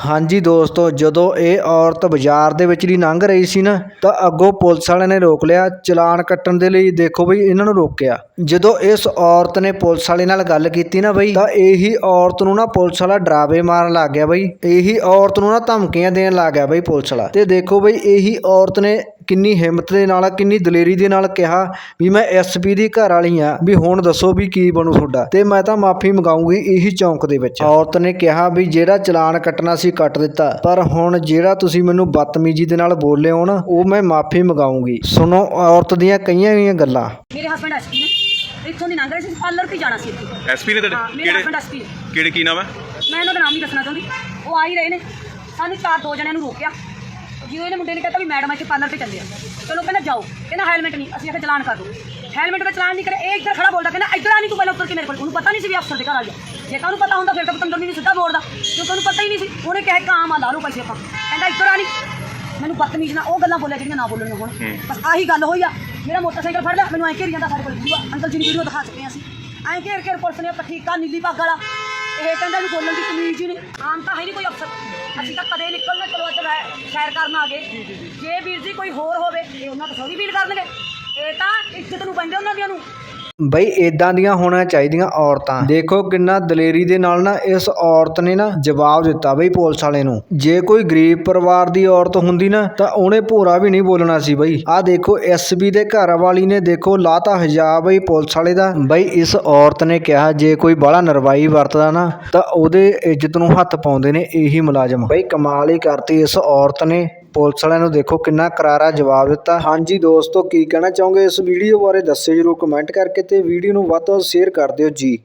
ਹਾਂਜੀ ਦੋਸਤੋ, ਜਦੋਂ ਇਹ ਔਰਤ ਬਾਜ਼ਾਰ ਦੇ ਵਿੱਚ ਦੀ ਲੰਘ ਰਹੀ ਸੀ ਨਾ, ਤਾਂ ਅੱਗੋਂ ਪੁਲਿਸ ਵਾਲਿਆਂ ਨੇ ਰੋਕ ਲਿਆ, ਚਲਾਨ ਕੱਟਣ ਦੇ ਲਈ ਦੇਖੋ ਬਈ ਇਹਨਾਂ ਨੂੰ ਰੋਕਿਆ। ਜਦੋਂ ਇਸ ਔਰਤ ਨੇ ਪੁਲਿਸ ਵਾਲੇ ਨਾਲ ਗੱਲ ਕੀਤੀ ਨਾ ਬਈ, ਤਾਂ ਇਹੀ ਔਰਤ ਨੂੰ ਨਾ ਪੁਲਿਸ ਵਾਲਾ ਡਰਾਵੇ ਮਾਰਨ ਲੱਗ ਗਿਆ ਬਈ, ਇਹੀ ਔਰਤ ਨੂੰ ਨਾ ਧਮਕੀਆਂ ਦੇਣ ਲੱਗ ਗਿਆ ਬਈ ਪੁਲਿਸ ਵਾਲਾ। ਤੇ ਦੇਖੋ ਬਈ, ਇਹੀ ਔਰਤ ਨੇ ਕਿੰਨੀ ਹਿੰਮਤ ਦੇ ਨਾਲ ਕਿੰਨੀ ਦਲੇਰੀ ਦੇ ਨਾਲ ਕਿਹਾ ਵੀ ਮੈਂ ਐਸਪੀ ਦੀ ਘਰ ਵਾਲੀ ਆ ਵੀ ਹੁਣ ਦੱਸੋ ਵੀ ਕੀ ਬਣੂ ਤੁਹਾਡਾ। ਤੇ ਮੈਂ ਤਾਂ ਮਾਫੀ ਮੰਗਾਉਂਗੀ ਇਹੀ ਚੌਂਕ ਦੇ ਵਿੱਚ। ਔਰਤ ਨੇ ਕਿਹਾ ਵੀ ਜਿਹੜਾ ਚਲਾਨ ਕੱਟਣਾ ਸੀ ਕੱਟ ਦਿੱਤਾ ਪਰ ਹੁਣ ਜਿਹੜਾ ਤੁਸੀਂ ਮੈਨੂੰ ਬਦਤਮੀਜੀ ਦੇ ਨਾਲ ਬੋਲੇ ਹੋ ਨਾ ਉਹ ਮੈਂ ਮਾਫੀ ਮੰਗਾਉਂਗੀ। ਸੁਣੋ ਔਰਤ ਦੀਆਂ ਕਈਆਂ ਕਈਆਂ ਗੱਲਾਂ। ਮੇਰੇ ਹਸਬੰਡ ਐਸਪੀ ਨੇ। ਇੱਥੋਂ ਦੀ ਲੰਘ ਰਹੇ ਸੀ ਪਾਰਲਰ ਤੇ ਜਾਣਾ ਸੀ ਇੱਥੇ। ਐਸਪੀ ਨੇ ਹਾਂ ਤੁਹਾਡੇ ਮੇਰੇ ਹਸਬੰਡ ਕਿਹੜੇ ਐਸਪੀ ਕਿਹੜੇ ਕੀ ਨਾਮ ਹੈ? ਮੈਂ ਇਹਨਾਂ ਦਾ ਨਾਮ ਨਹੀਂ ਦੱਸਣਾ ਚਾਹੁੰਦੀ। ਉਹ ਆ ਹੀ ਰਹੇ ਨੇ। ਸਾਨੂੰ ਚਾਰ ਦੋ ਜਣਿਆਂ ਨੂੰ ਰੋਕਿਆ। ਜਿਉਂ ਇਹਨੇ ਮੁੰਡੇ ਨੇ ਕਹਿੰਦਾ ਵੀ ਮੈਡਮ ਇੱਥੇ ਪਾਰਲਰ ਤੇ ਚੱਲੇ ਆ। ਚਲੋ ਕਹਿੰਦਾ ਜਾਓ। ਕਹਿੰਦਾ ਹੈਲਮਟ ਨਹੀਂ ਅਸੀਂ ਇੱਥੇ ਚਲਾਨ ਕਰ ਦੋ। ਹੈਲਮਟ ਦਾ ਚਲਾਨ ਨਹੀਂ ਕਰੇ ਇਹ ਇੱਧਰ ਖੜਾ ਬੋਲਦਾ ਕਹਿੰਦਾ ਇੱਧਰ ਆ ਨਹੀਂ ਤੂੰ ਪਹਿਲਾਂ ਉੱਤਰ ਕੇ ਮੇਰੇ ਕੋਲ। ਉਹਨੂੰ ਪਤਾ ਨਹੀਂ ਸੀ ਵੀ ਅਫਸਰ ਦੇ ਘਰ ਆ ਗਿਆ। ਜੇ ਤਾਂ ਉਹਨੂੰ ਪਤਾ ਹੁੰਦਾ ਫਿਰ ਤਾਂ ਪਤੰਦਰ ਨਹੀਂ ਸਿੱਧਾ ਬੋਲਦਾ। ਕਿਉਂਕਿ ਉਹਨੂੰ ਪਤਾ ਹੀ ਨਹੀਂ ਸੀ। ਉਹਨੇ ਕਿਹਾ ਕਾਮ ਆ ਲਾ ਲਓ ਪੈਸੇ ਆਪਾਂ। ਕਹਿੰਦਾ ਇੱਧਰ ਆ ਨਹੀਂ ਮੈਨੂੰ ਬਦਤਮੀਜ਼ ਨਾ ਉਹ ਗੱਲਾਂ ਬੋਲਿਆ ਜਿਹੜੀਆਂ ਨਾ ਬੋਲਣੀਆਂ ਹੁਣ। ਬਸ ਆਹੀ ਗੱਲ ਹੋਈ ਆ। ਮੇਰਾ ਮੋਟਰਸਾਈਕਲ ਫੜ ਲਿਆ। ਮੈਨੂੰ ਐਂ ਘੇਰੀ ਜਾਂਦਾ ਸਾਡੇ ਕੋਲ ਵੀਡੀਓ। ਅੰਕਲ ਜੀ ਦੀ ਵੀਡੀਓ ਦਿਖਾ ਚੁੱਕੇ ਅਸੀਂ। ਐਂ ਘੇਰ ਘੇਰ ਪੁਲਿਸ ਨੇ ਪਠੀਕਾ ਨੀਲੀ ਪੱਗ ਵਾਲਾ। ਇਹ ਕਹਿੰਦਾ ਵੀ ਬੋਲਣ ਦੀ ਤਮੀਜ਼ ਹੀ ਨਹੀਂ। ਆਮ ਤਾਂ ਹੈ ਨਹੀਂ ਕੋਈ ਅਫਸਰ। ਅਸੀਂ ਤਾਂ ਕਦੇ ਨਿਕਲਣਾ ਚਲੋ ਅੱਜ ਸੈਰ ਕਰਨ ਆ ਗਏ। ਜੇ ਵੀਰ ਜੀ ਕੋਈ ਹੋਰ ਹੋਵੇ ਇਹ ਉਹਨਾਂ ਤੋਂ ਥੋੜੀ ਫੀਲ ਕਰਨਗੇ। ਇਹ ਤਾਂ ਇੱਜ਼ਤ ਨੂੰ ਪੈਂਦੇ ਉਹਨਾਂ ਦੀਆਂ ਨੂੰ। ਬਈ ਇੱਦਾਂ ਦੀਆਂ ਹੋਣਾ ਚਾਹੀਦੀਆਂ ਔਰਤਾਂ। ਦੇਖੋ ਕਿੰਨਾ ਦਲੇਰੀ ਦੇ ਨਾਲ ਨਾ ਇਸ ਔਰਤ ਨੇ ਨਾ ਜਵਾਬ ਦਿੱਤਾ ਬਈ ਪੁਲਿਸ ਵਾਲੇ ਨੂੰ। ਜੇ ਕੋਈ ਗਰੀਬ ਪਰਿਵਾਰ ਦੀ ਔਰਤ ਹੁੰਦੀ ਨਾ, ਤਾਂ ਉਹਨੇ ਭੋਰਾ ਵੀ ਨਹੀਂ ਬੋਲਣਾ ਸੀ ਬਈ। ਆਹ ਦੇਖੋ ਐਸਬੀ ਦੇ ਘਰ ਵਾਲੀ ਨੇ ਦੇਖੋ ਲਾਤਾ ਹਿਜਾਬ ਬਈ ਪੁਲਿਸ ਵਾਲੇ ਦਾ। ਬਈ, ਇਸ ਔਰਤ ਨੇ ਕਿਹਾ, ਜੇ ਕੋਈ ਬੜਾ ਨਰਵਾਈ ਵਰਤਦਾ ਨਾ, ਤਾਂ ਉਹਦੇ ਇੱਜ਼ਤ ਨੂੰ ਹੱਥ ਪਾਉਂਦੇ ਨੇ, ਇਹੀ ਮੁਲਾਜ਼ਮ। ਬਈ, ਕਮਾਲ ਹੀ ਕਰਤੀ ਇਸ ਔਰਤ ਨੇ। ਪੁਲਿਸ ਵਾਲਿਆਂ ਨੂੰ ਦੇਖੋ ਕਿੰਨਾ ਕਰਾਰਾ ਜਵਾਬ ਦਿੱਤਾ। ਹਾਂਜੀ ਦੋਸਤੋ, ਕੀ ਕਹਿਣਾ ਚਾਹੋਗੇ ਇਸ ਵੀਡੀਓ ਬਾਰੇ? ਦੱਸਿਓ ਜਰੂਰ ਕਮੈਂਟ ਕਰਕੇ ਤੇ ਵੀਡੀਓ ਨੂੰ ਵੱਧ ਤੋਂ ਵੱਧ ਸ਼ੇਅਰ ਕਰ ਦਿਓ ਜੀ।